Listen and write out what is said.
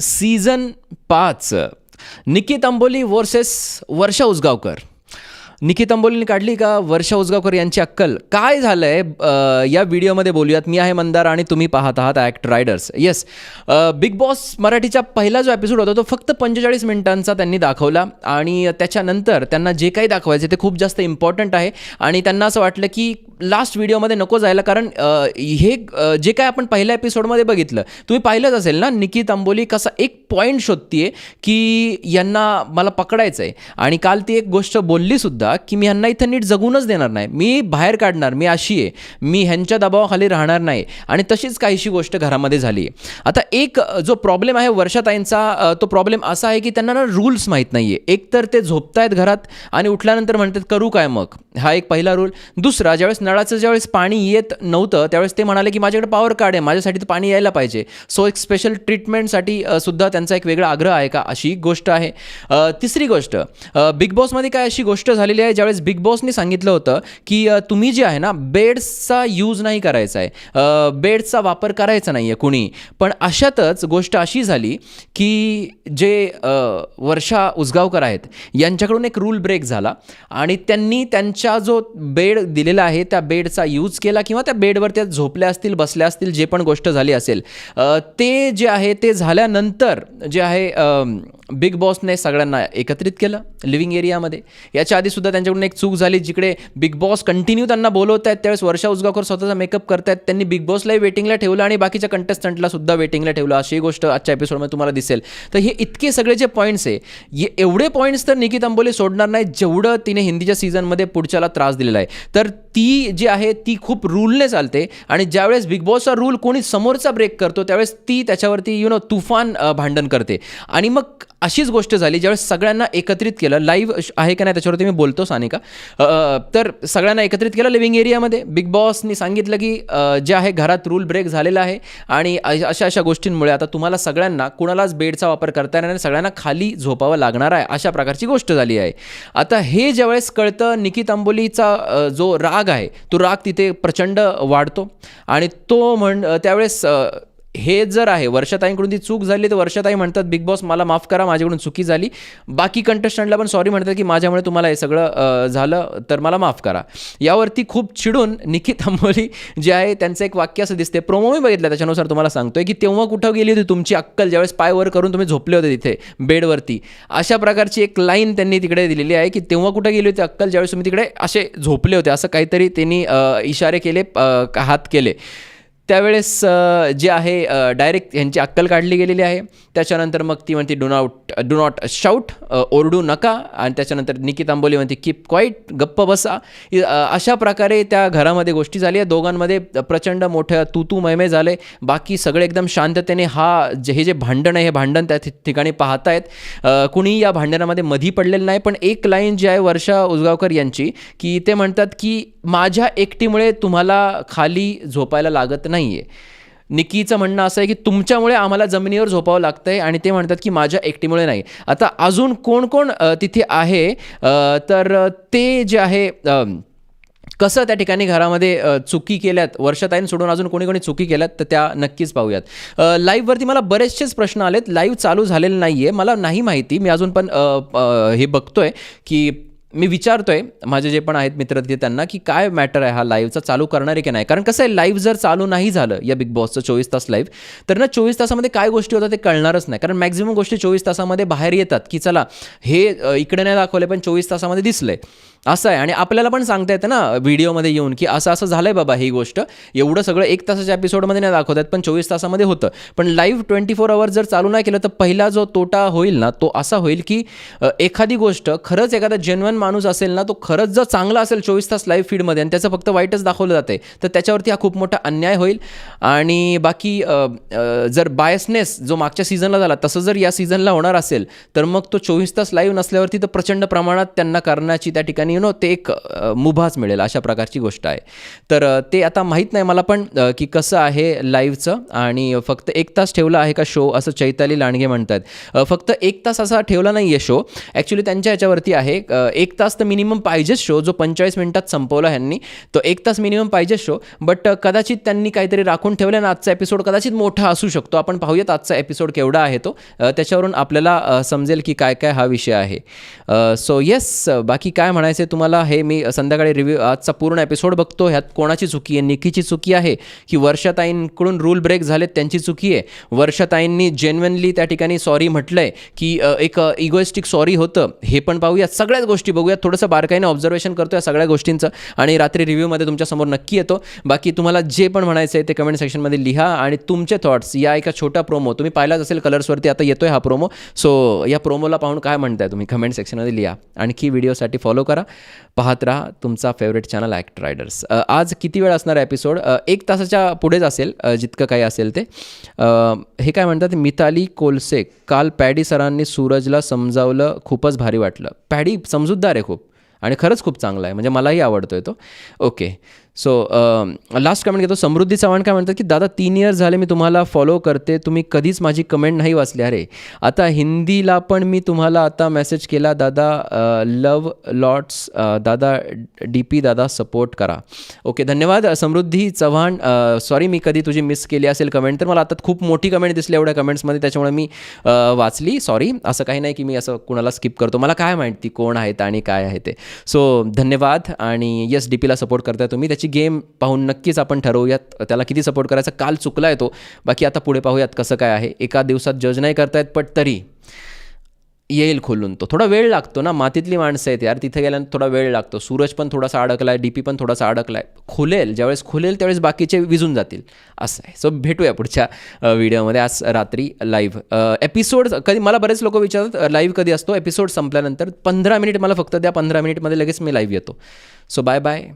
Season पाच. Nikki Tamboli versus Varsha Usgaonkar. Nikki अंबोलीने काढली का? वर्षा उसगावकर यांची अक्कल? काय झालं आहे या व्हिडिओमध्ये बोलूयात. मी आहे मंदार आणि तुम्ही पाहत आहात act riders yes Bigg Boss मराठीचा पहिला जो एपिसोड होता तो फक्त पंचेचाळीस मिनिटांचा त्यांनी दाखवला आणि त्याच्यानंतर त्यांना जे काही दाखवायचे ते खूप जास्त इम्पॉर्टंट आहे आणि त्यांना असं वाटलं की लास्ट व्हिडिओमध्ये नको जायला कारण हे जे काय आपण पहिल्या एपिसोडमध्ये बघितलं तुम्ही पाहिलंच असेल ना निकी तांबोली कसा एक पॉईंट शोधतीये की यांना मला पकडायचं आहे आणि काल ती एक गोष्ट बोलली की मी ह्यांना इथं नीट जगूनच देणार नाही. मी बाहेर काढणार मी अशी आहे. मी ह्यांच्या दबावाखाली राहणार नाही. आणि तशीच काहीशी गोष्ट घरामध्ये झाली आहे. आता एक जो प्रॉब्लेम आहे वर्षाताईंचा तो प्रॉब्लेम असा आहे की त्यांना ना रूल्स माहीत नाही आहे एक तर ते झोपतायत घरात आणि उठल्यानंतर म्हणतात करू काय मग? हा एक पहिला रूल दुसरा ज्यावेळेस नळाचं ज्यावेळेस पाणी येत नव्हतं त्यावेळेस ते म्हणाले की माझ्याकडे पॉवर कार्ड आहे. माझ्यासाठी तर पाणी यायला पाहिजे. सो एक स्पेशल ट्रीटमेंटसाठी सुद्धा त्यांचा एक वेगळा आग्रह आहे का? अशी गोष्ट आहे. तिसरी गोष्ट बिग बॉसमध्ये काय अशी गोष्ट झालेली आहे ज्यावेळेस बिग बॉसने सांगितलं होतं की तुम्ही जे आहे ना बेड्सचा यूज नाही करायचा आहे. बेड्सचा वापर करायचा नाही आहे कुणी. पण अशातच गोष्ट अशी झाली की जे वर्षा उसगावकर आहेत यांच्याकडून एक रूल ब्रेक झाला आणि त्यांनी त्यांच्या जो बेड दिलेला आहे त्या बेडचा यूज केला किंवा त्या बेडवर त्या झोपल्या असतील बसल्या असतील जे पण गोष्ट झाली असेल ते जे आहे ते झाल्यानंतर जे आहे बिग बॉसने सगळ्यांना एकत्रित केलं लिव्हिंग एरियामध्ये याच्या आधीसुद्धा त्यांच्याकडून एक चूक झाली जिकडे बिग बॉस कंटिन्यू त्यांना बोलवत आहेत. त्यावेळेस वर्षा उजगाकर स्वतःचा मेकअप करतायत. त्यांनी बिग बॉसलाही वेटिंगला ठेवलं आणि बाकीच्या कंटेस्टंटला सुद्धा वेटिंगला ठेवलं. अशी गोष्ट आजच्या एपिसोडमध्ये तुम्हाला दिसेल. तर हे इतके सगळे जे पॉईंट्स आहे ये एवढे पॉईंट्स तर निकित अंबोली सोडणार नाही जेवढं तिने हिंदीच्या सीझनमध्ये पुढच्याला त्रास दिलेला आहे. तर ती जी आहे ती खूप रूलने चालते आणि ज्यावेळेस बिग बॉसचा रूल कोणी समोरचा ब्रेक करतो त्यावेळेस ती त्याच्यावरती यु नो तुफान भांडण करते. आणि मग अशीच गोष्ट झाली ज्यावेळेस सगळ्यांना एकत्रित केलं लाईव्ह आहे का नाही त्याच्यावरती मी बोलतो सानिका. तर सगळ्यांना एकत्रित केलं लिव्हिंग एरियामध्ये बिग बॉसनी सांगितलं की जे आहे घरात रूल ब्रेक झालेला आहे आणि अशा अशा गोष्टींमुळे आता तुम्हाला सगळ्यांना कुणालाच बेडचा वापर करता येणार नाही सगळ्यांना खाली झोपावं लागणार आहे अशा प्रकारची गोष्ट झाली आहे. आता हे ज्यावेळेस कळतं निकित आंबोलीचा जो राग आहे तो राग तिथे प्रचंड वाढतो आणि तो म्हण त्यावेळेस हे जर आहे वर्षाताईंकडून ती चूक झाली तर वर्षाताई म्हणतात बिग बॉस मला माफ करा माझ्याकडून चुकी झाली. बाकी कंटेस्टंटला पण सॉरी म्हणतात की माझ्यामुळे तुम्हाला हे सगळं झालं तर मला माफ करा. यावरती खूप चिडून निखित अंबोली जे आहे त्यांचं एक वाक्य असं दिसते प्रोमो मी बघितलं त्याच्यानुसार तुम्हाला सांगतोय की तेव्हा कुठं गेली होती तुमची अक्कल ज्यावेळेस पाय वर करून तुम्ही झोपले होते तिथे बेडवरती? अशा प्रकारची एक लाईन त्यांनी तिकडे दिलेली आहे की तेव्हा कुठं गेली होती अक्कल ज्यावेळेस तुम्ही तिकडे असे झोपले होते? असं काहीतरी त्यांनी इशारे केले हात केले. त्यावेळेस जे आहे डायरेक्ट ह्यांची अक्कल काढली गेलेली आहे. त्याच्यानंतर मग ती म्हणते do not do not shout ओरडू नका. आणि त्याच्यानंतर निकित आंबोली म्हणते कीप क्वाईट गप्प बसा. अशा प्रकारे त्या घरामध्ये गोष्टी झाली आहे दोघांमध्ये प्रचंड मोठं तू तू मैमे झाले. बाकी सगळे एकदम शांततेने हा जे हे जे भांडण आहे हे भांडण त्या ठिकाणी पाहतायत. आहेत कुणीही या भांडणामध्ये मधी पडलेलं नाही. पण एक लाईन जी आहे वर्षा उजगावकर यांची की ते म्हणतात की माझ्या एकटीमुळे तुम्हाला खाली झोपायला लागत नाही आहे निकीचं म्हणणं असं आहे की तुमच्यामुळे आम्हाला जमिनीवर झोपावं लागतं आहे आणि ते म्हणतात की माझ्या एकटीमुळे नाही. आता अजून कोण कोण तिथे आहे तर ते जे आहे कसं त्या ठिकाणी घरामध्ये चुकी केल्यात वर्षाताईन सोडून अजून कोणी कोणी चुकी केल्यात तर त्या नक्कीच पाहूयात. लाईववरती लाईव्हवरती मला बरेचसेच प्रश्न आलेत लाईव्ह चालू झालेलं नाही आहे मला नाही माहिती मी अजून पण हे बघतो हे बघतोय की मी विचारतोय माझे जे पण आहेत मित्र तिथे त्यांना की काय मॅटर आहे हा लाईव्हचा चालू करणार आहे की नाही? कारण कसं आहे लाईव्ह जर चालू नाही झालं या बिग बॉसचं चोवीस तास लाईव्ह तर ना चोवीस तासामध्ये काय गोष्टी होतात ते कळणारच नाही. कारण मॅक्झिमम गोष्टी चोवीस तासामध्ये बाहेर येतात की चला हे इकडे नाही दाखवले पण चोवीस तासामध्ये दिसलंय असं आहे. आणि आपल्याला पण सांगता येतं ना व्हिडिओमध्ये येऊन की असं असं झालं आहे बाबा ही गोष्ट. एवढं सगळं एक तासाच्या एपिसोडमध्ये नाही दाखवत आहेत पण चोवीस तासामध्ये होतं. पण लाईव्ह ट्वेंटी फोर आवर्स जर चालू नाही केलं तर पहिला जो तोटा होईल ना तो असा होईल की एखादी गोष्ट खरंच एखादा जेन्युअन माणूस असेल ना तो खरंच जर चांगला असेल चोवीस तास लाईव्ह फीडमध्ये आणि त्याचं फक्त वाईटच दाखवलं जाते तर त्याच्यावरती हा खूप मोठा अन्याय होईल. आणि बाकी जर बायसनेस जो मागच्या सीझनला झाला तसं जर या सीझनला होणार असेल तर मग तो चोवीस तास लाईव्ह नसल्यावरती तर प्रचंड प्रमाणात त्यांना करण्याची त्या ठिकाणी यु नो ते एक मुभाच मुभास मिळेल अशा प्रकारची गोष्ट आहे. तर ते आता माहीत नाही मला पण की कसं आहे लाईव्हचं आणि फक्त एक तास ठेवला आहे का शो असं चैताली लांडगे म्हणतात. फक्त एक तास असा ठेवला नाही आहे शो ॲक्च्युली त्यांच्या ह्याच्यावरती आहे. एक एक तास तर मिनिमम पाहिजेच शो जो पंचेचाळीस मिनिटात संपवला ह्यांनी तो एक तास मिनिमम पाहिजेच शो बट कदाचित त्यांनी काहीतरी राखून ठेवलं ना आजचा एपिसोड कदाचित मोठा असू शकतो. आपण पाहूयात आजचा एपिसोड केवढा आहे तो. त्याच्यावरून आपल्याला समजेल की काय काय हा विषय आहे. सो येस बाकी काय म्हणायचं आहे तुम्हाला हे मी संध्याकाळी रिव्ह्यू आजचा पूर्ण एपिसोड बघतो. ह्यात कोणाची चुकी आहे निकीची चुकी आहे की वर्षाताईंकडून रूल ब्रेक झालेत त्यांची चुकी आहे. वर्षाताईंनी जेन्युनली त्या ठिकाणी सॉरी म्हटलं आहे की एक इगोइस्टिक सॉरी होतं. हे पण पाहूयात. सगळ्याच गोष्टी बघूया. थोडंसं बारकाईने ऑब्झर्वेशन करतो या सगळ्या गोष्टींचं आणि रात्री रिव्ह्यूमध्ये तुमच्यासमोर नक्की येतो. बाकी तुम्हाला जे पण म्हणायचं आहे ते कमेंट सेक्शनमध्ये लिहा आणि तुमचे थॉट्स या एका छोट्या प्रोमो तुम्ही पाहिलाच असेल कलर्सवरती आता येतोय हा प्रोमो सो या प्रोमोला पाहून काय म्हणताय तुम्ही? कमेंट सेक्शनमध्ये लिहा. आणखी व्हिडिओसाठी फॉलो करा. पाहत राहा तुमचा फेवरेट चॅनल ॲक्ट रायडर्स आज किती वेळ असणार एपिसोड एक तासाच्या पुढेच असेल जितकं काही असेल ते. हे काय म्हणतात मिताली कोलसे काल पॅडी सरांनी सूरजला समजावलं खूपच भारी वाटलं. पॅडी समजूतदार आहे खूप आणि खरंच खूप चांगला आहे म्हणजे मलाही आवडतोय तो. ओके. सो लास्ट कमेंट घेतो. समृद्धी चव्हाण काय म्हणतात की दादा तीन इयर्स झाले मी तुम्हाला फॉलो करते. तुम्ही कधीच माझी कमेंट नाही वाचली. अरे आता हिंदीला पण मी तुम्हाला आता मेसेज केला. दादा लव लॉट्स दादा डी पी दादा सपोर्ट करा. ओके धन्यवाद. समृद्धी चव्हाण सॉरी मी कधी तुझी मिस केली असेल कमेंट तर मला आता खूप मोठी कमेंट दिसली एवढ्या कमेंट्समध्ये त्याच्यामुळे मी वाचली. सॉरी असं काही नाही की मी असं कुणाला स्किप करतो. मला काय माहिती कोण आहेत आणि काय आहे ते. सो धन्यवाद. आणि येस डी पीला सपोर्ट करताय तुम्ही. त्याची गेम पाहून नक्कीच आपण ठरवूयात. त्याला किती सपोर्ट करायचा? काल चुकला आहे तो. बाकी आता पुढे पाहूयात कसं काय आहे. एका दिवसात जज नाही करतायत पण तरी येईल खोलून तो. थोडा वेळ लागतो ना. मातीतली माणसं आहेत यार. तिथे गेल्यानंतर थोडा वेळ लागतो. सूरज पण थोडासा अडकला आहे डी पी पण थोडासा अडकला आहे खुलेल. ज्यावेळेस खुलेल त्यावेळेस बाकीचे विजून जातील. असं आहे. सो भेटूया पुढच्या व्हिडिओमध्ये आज रात्री लाईव्ह एपिसोड कधी मला बरेच लोक विचारतात लाईव्ह कधी असतो? एपिसोड संपल्यानंतर पंधरा मिनिट मला फक्त द्या. पंधरा मिनिटमध्ये लगेच मी लाईव्ह येतो. So bye bye